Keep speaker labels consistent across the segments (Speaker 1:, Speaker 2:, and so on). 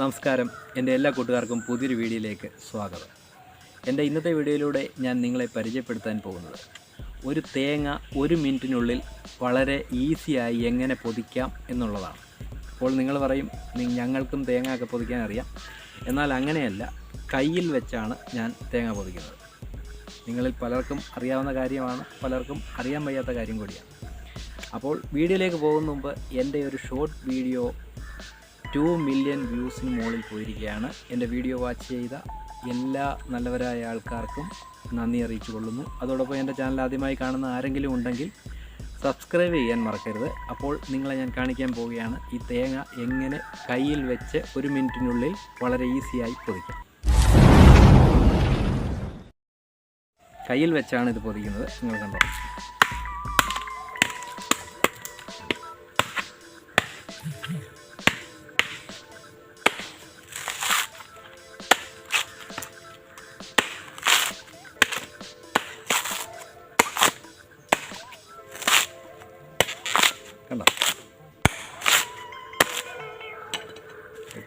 Speaker 1: നമസ്കാരം. എന്റെ എല്ലാ കൂട്ടുകാർക്കും പുതിയൊരു വീഡിയോയിലേക്ക് സ്വാഗതം. എന്റെ ഇന്നത്തെ വീഡിയോയിലൂടെ ഞാൻ നിങ്ങളെ പരിചയപ്പെടുത്താൻ പോകുന്നത് ഒരു തേങ്ങ ഒരു മിനിറ്റിനുള്ളിൽ വളരെ ഈസിയായി എങ്ങനെ പൊതിക്കാം എന്നുള്ളതാണ്. അപ്പോൾ നിങ്ങൾ പറയും ഞങ്ങൾക്കും തേങ്ങ ഒക്കെ പൊതിക്കാൻ അറിയാം. എന്നാൽ അങ്ങനെയല്ല കയ്യിൽ വെച്ചാണ് ഞാൻ തേങ്ങ പൊതിക്കുന്നത്. നിങ്ങളിൽ പലർക്കും അറിയാവുന്ന കാര്യമാണ് പലർക്കും അറിയാൻ വയ്യാത്ത കാര്യം കൂടിയാണ്. അപ്പോൾ വീഡിയോയിലേക്ക് പോകുന്ന മുമ്പ് എന്റെ ഒരു ഷോർട്ട് വീഡിയോ ടു മില്യൺ വ്യൂസിന് മുകളിൽ പോയിരിക്കുകയാണ്. എന്റെ വീഡിയോ വാച്ച് ചെയ്ത എല്ലാ നല്ലവരായ ആൾക്കാർക്കും നന്ദി അറിയിച്ചു കൊള്ളുന്നു അതോടൊപ്പം എന്റെ ചാനൽ ആദ്യമായി കാണുന്ന ആരെങ്കിലും ഉണ്ടെങ്കിൽ സബ്സ്ക്രൈബ് ചെയ്യാൻ മറക്കരുത്. അപ്പോൾ നിങ്ങളെ ഞാൻ കാണിക്കാൻ പോവുകയാണ്. ഈ തേങ്ങ എങ്ങനെ കയ്യിൽ വെച്ച് ഒരു മിനിറ്റിനുള്ളിൽ വളരെ ഈസിയായി പൊതിക്കാം. കയ്യിൽ വെച്ചാണ് ഇത് പൊതിക്കുന്നത്. നിങ്ങൾ കണ്ടോ? കണ്ടോ?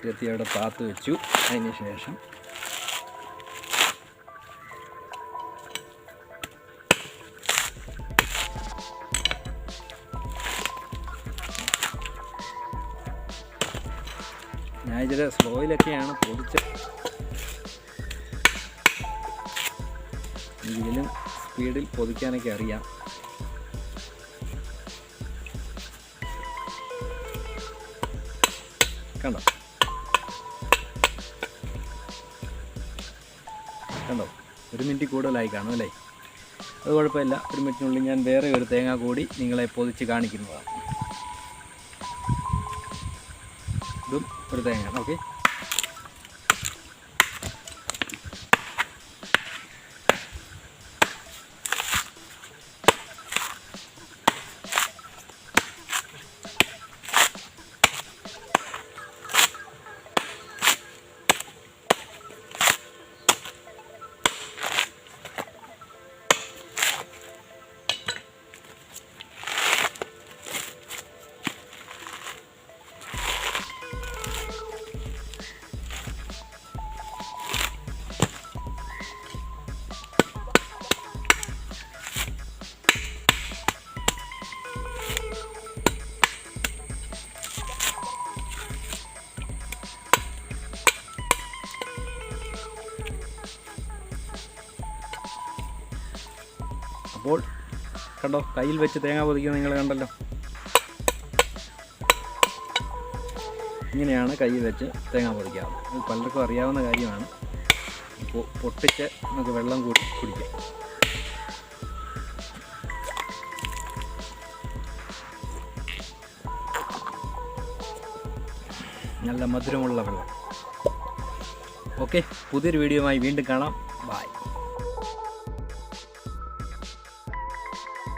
Speaker 1: എത്തി അവിടെ പാത്ത് വെച്ചു. അതിന് ശേഷം ഞാൻ ഇച്ചിരി സ്ലോയിലൊക്കെയാണ് പൊതിച്ചത്. ഇതിലും സ്പീഡിൽ പൊതിക്കാനൊക്കെ അറിയാം. കണ്ടോ? കണ്ടോ? ഒരു മിനിറ്റ് കൂടുതലായി കാണും അല്ലേ? അത് കുഴപ്പമില്ല. ഒരു മിനിറ്റിനുള്ളിൽ ഞാൻ വേറെ ഒരു തേങ്ങ കൂടി നിങ്ങളെ പൊതിച്ച് കാണിക്കുന്നതാണ്. ഇതും ഒരു തേങ്ങ ഓക്കെ? അപ്പോൾ കണ്ടോ കയ്യിൽ വെച്ച് തേങ്ങ പൊതിക്കുന്നത് നിങ്ങൾ കണ്ടല്ലോ. ഇങ്ങനെയാണ് കയ്യിൽ വെച്ച് തേങ്ങ പൊതിക്കാവുന്നത് ഇത് പലർക്കും അറിയാവുന്ന കാര്യമാണ്. അപ്പോൾ പൊട്ടിച്ച് നമുക്ക് വെള്ളം കൂടി കുടിക്കാം. നല്ല മധുരമുള്ള വെള്ളം. ഓക്കെ പുതിയൊരു വീഡിയോയുമായി വീണ്ടും കാണാം. ബായ്